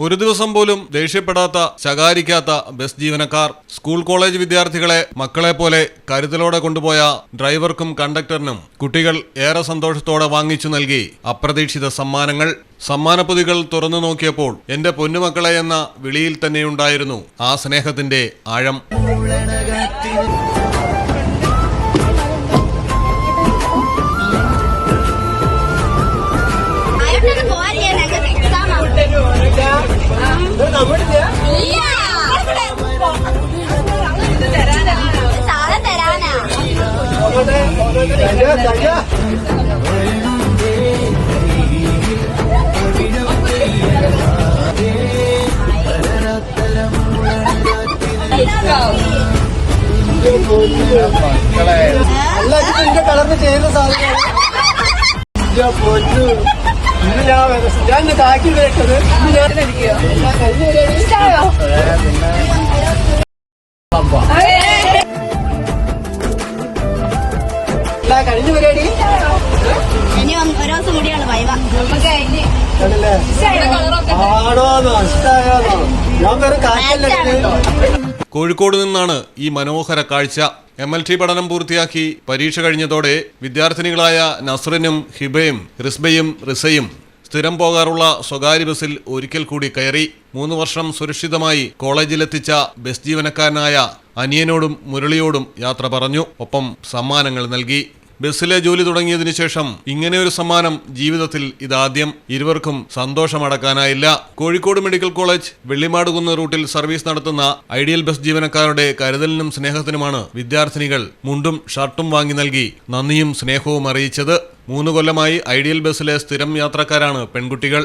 ഒരു ദിവസം പോലും ദേഷ്യപ്പെടാത്ത ശകാരിക്കാത്ത ബസ് ജീവനക്കാർ സ്കൂൾ കോളേജ് വിദ്യാർത്ഥികളെ മക്കളെ പോലെ കരുതലോടെ കൊണ്ടുപോയ ഡ്രൈവർക്കും കണ്ടക്ടറിനും കുട്ടികൾ ഏറെ സന്തോഷത്തോടെ വാങ്ങിച്ചു നൽകി. അപ്രതീക്ഷിത സമ്മാനങ്ങൾ. സമ്മാനപ്പൊതികൾ തുറന്നു നോക്കിയപ്പോൾ എന്റെ പൊന്നുമക്കളെ എന്ന വിളിയിൽ തന്നെയുണ്ടായിരുന്നു ആ സ്നേഹത്തിന്റെ ആഴം. സാധനം തരാനാ എന്റെ കളറിന് ചെയ്യുന്ന സാധനം പൊന്നു. ഇന്ന് ഞാൻ ഞാൻ കാക്കി കേട്ടത് ഇന്ന് ഞാൻ ഞാൻ കഴിഞ്ഞ പരിപാടി? ഇനി ഒരു ദിവസം കൂടിയാണ് വൈവ. ഞാൻ വെറും കോഴിക്കോട് നിന്നാണ് ഈ മനോഹര കാഴ്ച. എം എൽ ടി പഠനം പൂർത്തിയാക്കി പരീക്ഷ കഴിഞ്ഞതോടെ വിദ്യാർത്ഥിനികളായ നസ്റിനും ഹിബയും റിസ്ബയും റിസയും സ്ഥിരം പോകാറുള്ള സ്വകാര്യ ബസ്സിൽ ഒരിക്കൽ കൂടി കയറി മൂന്ന് വർഷം സുരക്ഷിതമായി കോളേജിലെത്തിച്ച ബസ് ജീവനക്കാരനായ അനിയനോടും മുരളിയോടും യാത്ര പറഞ്ഞു. ഒപ്പം സമ്മാനങ്ങൾ നൽകി. ബസ്സിലെ ജോലി തുടങ്ങിയതിനു ശേഷം ഇങ്ങനെ ഒരു സമ്മാനം ജീവിതത്തിൽ ഇതാദ്യം ഇരുവർക്കും സന്തോഷമടക്കാനായില്ല. കോഴിക്കോട് മെഡിക്കൽ കോളേജ് വെള്ളിമാടുകുന്ന് റൂട്ടിൽ സർവീസ് നടത്തുന്ന ഐഡിയൽ ബസ് ജീവനക്കാരുടെ കരുതലിനും സ്നേഹത്തിനുമാണ് വിദ്യാർത്ഥിനികൾ മുണ്ടും ഷർട്ടും വാങ്ങി നൽകി നന്ദിയും സ്നേഹവും അറിയിച്ചത്. മൂന്ന് കൊല്ലമായി ഐഡിയൽ ബസ്സിലെ സ്ഥിരം യാത്രക്കാരാണ് പെൺകുട്ടികൾ.